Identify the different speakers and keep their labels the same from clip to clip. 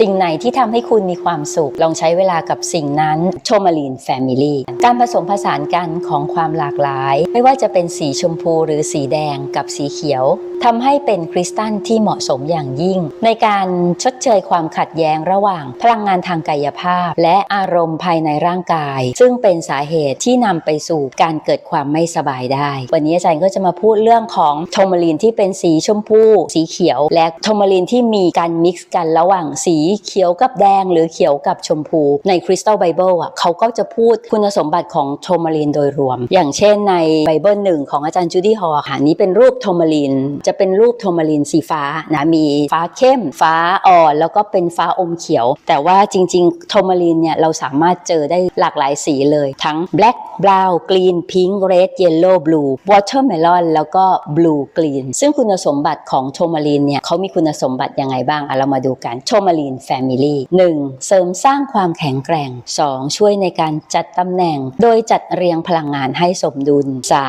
Speaker 1: สิ่งไหนที่ทำให้คุณมีความสุข ลองใช้เวลากับสิ่งนั้นโชมาลีนแฟมิลี่การผสมผสานกันของความหลากหลาย ไม่ว่าจะเป็นสีชมพูหรือสีแดงกับสีเขียวทำให้เป็นคริสตัลที่เหมาะสมอย่างยิ่ง ในการชดเชยความขัดแย้งระหว่าง พลังงานทางกายภาพ และอารมณ์ภายในร่างกาย ซึ่งเป็นสาเหตุที่นำไปสู่การเกิดความไม่สบายได้ วันนี้อาจารย์ก็จะมาพูดเรื่องของโทมาลีนที่เป็นสีชมพู สีเขียว และโทมาลีนที่มีการมิกซ์กันระหว่างสีเขียวกับแดง หรือเขียวกับชมพูในคริสตัลไบเบิลอะเขาก็จะพูดคุณสมบัติของโทมาลีนโดยรวม อย่างเช่นในไบเบิลหนึ่งของอาจารย์จูดี้ฮอลค่ะนี้เป็นรูปโทมาลีนจะเป็นรูปโทมาลีนสีฟ้านะมีฟ้าเข้ม ฟ้าอ่อนแล้วก็เป็นฟ้าอมเขียว แต่ว่าจริง ๆ โทมาลีนเนี่ยเราสามารถเจอได้หลากหลายสีเลย ทั้ง black brown green pink red yellow blue watermelon แล้วก็ blue green ซึ่งคุณสมบัติของโทมาลีนเนี่ยเขามีคุณสมบัติยังไงบ้างอะเรามาดูกันโทมาลีน Family 1. เสริมสร้างความแข็งแกร่ง 2. ช่วยในการจัดตำแหน่ง โดยจัดเรียงพลังงานให้สมดุล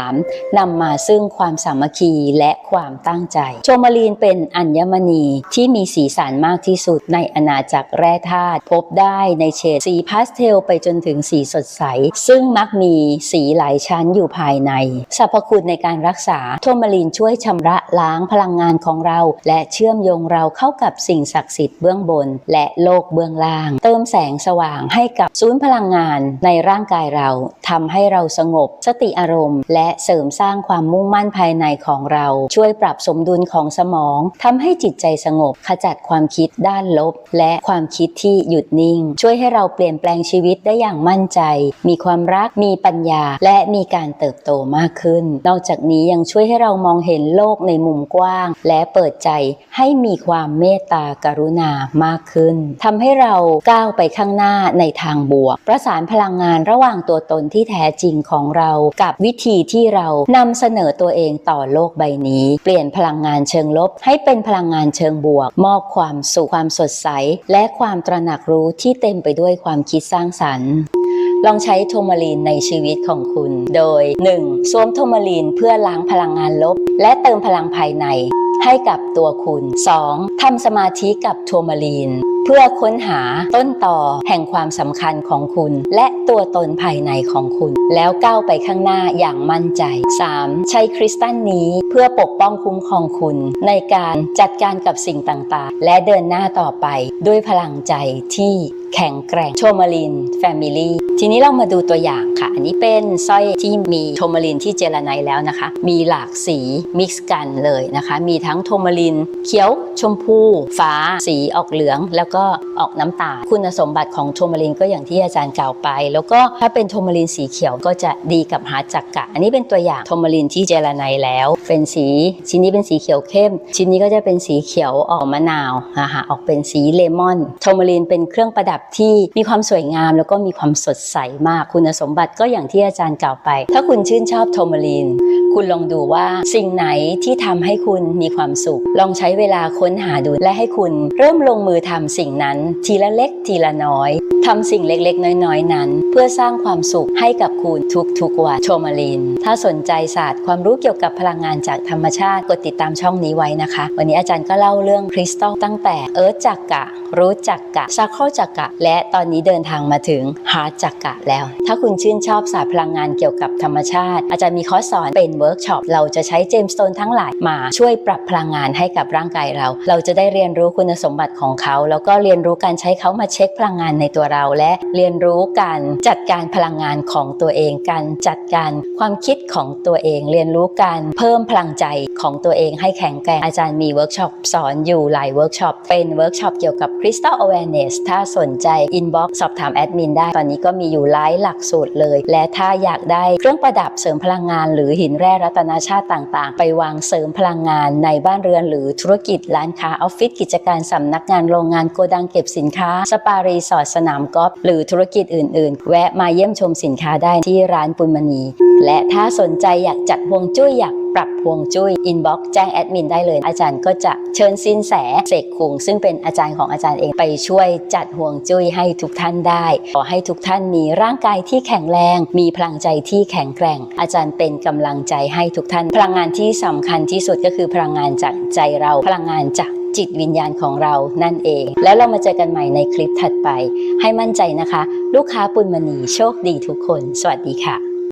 Speaker 1: 3. นำมาซึ่งความสามัคคีและความตั้งใจโทมาลีนเป็นอัญมณีที่มีสีสันมากที่สุดในอาณาจักรแร่ธาตุพบได้ในเฉดสีพาสเทลไปจนถึงสีสดใส ซึ่งมักมีสีหลายชั้นอยู่ภายในสรรพคุณในการรักษาโทมาลีนช่วยชำระล้างพลังงานของเรา และเชื่อมโยงเราเข้ากับสิ่งศักดิ์สิทธิ์เบื้องบนและโลกเบื้องล่าง เติมแสงสว่างให้กับศูนย์พลังงานในร่างกายเราทำให้เราสงบสติอารมณ์ และเสริมสร้างความมุ่งมั่นภายในของเรา ช่วยปรับสมดุลของสมองทำให้จิตใจสงบ ขจัดความคิดด้านลบ และความคิดที่หยุดนิ่ง ช่วยให้เราเปลี่ยนแปลงชีวิตได้อย่างมั่นใจ มีความรักมีปัญญา และมีการเติบโตมากขึ้น นอกจากนี้ยังช่วยให้เรามองเห็นโลกในมุมกว้าง และเปิดใจให้มีความเมตตากรุณามากขึ้นทำให้เราก้าวไปข้างหน้าในทางบวก ประสานพลังงานระหว่างตัวตนที่แท้จริงของเรา กับวิธีที่เรานำเสนอตัวเองต่อโลกใบนี้ เปลี่ยนพลังงานเชิงลบ ให้เป็นพลังงานเชิงบวก มอบความสุขความสดใส และความตระหนักรู้ที่เต็มไปด้วยความคิดสร้างสรรค์ลองใช้โทมาลีนในชีวิตของคุณ โดย 1. สวมโทมาลีนเพื่อล้างพลังงานลบ และเติมพลังภายในให้กับตัวคุณ 2. ทำสมาธิกับโทมาลีน เพื่อค้นหาต้นต่อแห่งความสำคัญของคุณ และตัวตนภายในของคุณ แล้วก้าวไปข้างหน้าอย่างมั่นใจ 3. ใช้คริสตัลนี้เพื่อปกป้องคุ้มครองคุณ ในการจัดการกับสิ่งต่างๆ และเดินหน้าต่อไปด้วยพลังใจที่แข็งแกร่งโทมาลินแฟมิลี่ ทีนี้เรามาดูตัวอย่างค่ะ อันนี้เป็นสร้อยที่มีโทมาลินที่เจลาไนแล้วนะคะ มีหลากสีมิกซ์กันเลยนะคะ มีทั้งโทมาลิน เขียว ชมพู ฟ้า สีออกเหลือง แล้วก็ออกน้ำตาล คุณสมบัติของโทมาลินก็อย่างที่อาจารย์กล่าวไป แล้วก็ถ้าเป็นโทมาลินสีเขียวก็จะดีกับฮาร์ดจักกะ อันนี้เป็นตัวอย่างโทมาลินที่เจลาไนแล้ว เป็นสีชิ้นนี้เป็นสีเขียวเข้ม ชิ้นนี้ก็จะเป็นสีเขียวออกมะนาวนะคะออกเป็นสีเลมอนโทมาลินเป็นเครื่องประดับที่มีความสวยงามแล้วก็มีความสดใสมากคุณสมบัติก็อย่างที่อาจารย์กล่าวไป ถ้าคุณชื่นชอบโทมาลีน คุณลองดูว่าสิ่งไหนที่ทำให้คุณมีความสุข ลองใช้เวลาค้นหาดูและให้คุณเริ่มลงมือทำสิ่งนั้น ทีละเล็กทีละน้อย ทำสิ่งเล็กๆ น้อยๆ นั้น เพื่อสร้างความสุขให้กับคุณทุกๆวันโทมาลิน ถ้าสนใจศาสตร์ความรู้เกี่ยวกับพลังงานจากธรรมชาติกดติดตามช่องนี้ไว้นะคะ วันนี้อาจารย์ก็เล่าเรื่องคริสตัลตั้งแต่เอิร์ธจักกะ รู้จักกะซาเคิลจักกะ และตอนนี้เดินทางมาถึงฮาร์จักกะแล้ว ถ้าคุณชื่นชอบศาสตร์พลังงานเกี่ยวกับธรรมชาติ อาจารย์มีคอร์สสอนเป็นเวิร์กช็อปเราจะใช้เจมส์สโตนทั้งหลายมาช่วยปรับพลังงานให้กับร่างกายเรา เราจะได้เรียนรู้คุณสมบัติของเขา แล้วก็เรียนรู้การใช้เขามาเช็คพลังงานในตัวเราและเรียนรู้การจัดการพลังงานของตัวเอง การจัดการความคิดของตัวเอง เรียนรู้การเพิ่มพลังใจของตัวเองให้แข็งแกร่งอาจารย์มีเวิร์กช็อปสอนอยู่หลายเวิร์กช็อปเป็นเวิร์กช็อปเกี่ยวกับ Crystal Awareness ถ้าสนใจ inbox สอบถามแอดมินได้ ตอนนี้ก็มีอยู่หลายหลักสูตรเลย และถ้าอยากได้เครื่องประดับเสริมพลังงาน หรือหินแร่รัตนชาติต่าง ๆ ไปวางเสริมพลังงานในบ้านเรือน หรือธุรกิจร้านค้าออฟฟิศกิจการสำนักงานโรงงานโกดังเก็บสินค้า สปารีสอร์ทสนามกอล์ฟหรือธุรกิจอื่น ๆ แวะมาเยี่ยมชมสินค้าได้ที่ร้านปุณมณี และถ้าสนใจอยากจัดฮวงจุ้ยอยากปรับฮวงจุ้ยอินบ็อกซ์แจ้งแอดมินได้เลย อาจารย์ก็จะเชิญสินแสเสกคุงซึ่งเป็นอาจารย์ของอาจารย์เองไปช่วยจัดห่วงจุ้ยให้ทุกท่านได้ ขอให้ทุกท่านมีร่างกายที่แข็งแรง มีพลังใจที่แข็งแกร่ง อาจารย์เป็นกำลังใจให้ทุกท่าน พลังงานที่สำคัญที่สุดก็คือพลังงานจากใจเราพลังงานจาก จิตวิญญาณของเรานั่นเอง แล้วเรามาเจอกันใหม่ในคลิปถัดไป ให้มั่นใจนะคะ ลูกค้าปุณมณีโชคดีทุกคน สวัสดีค่ะ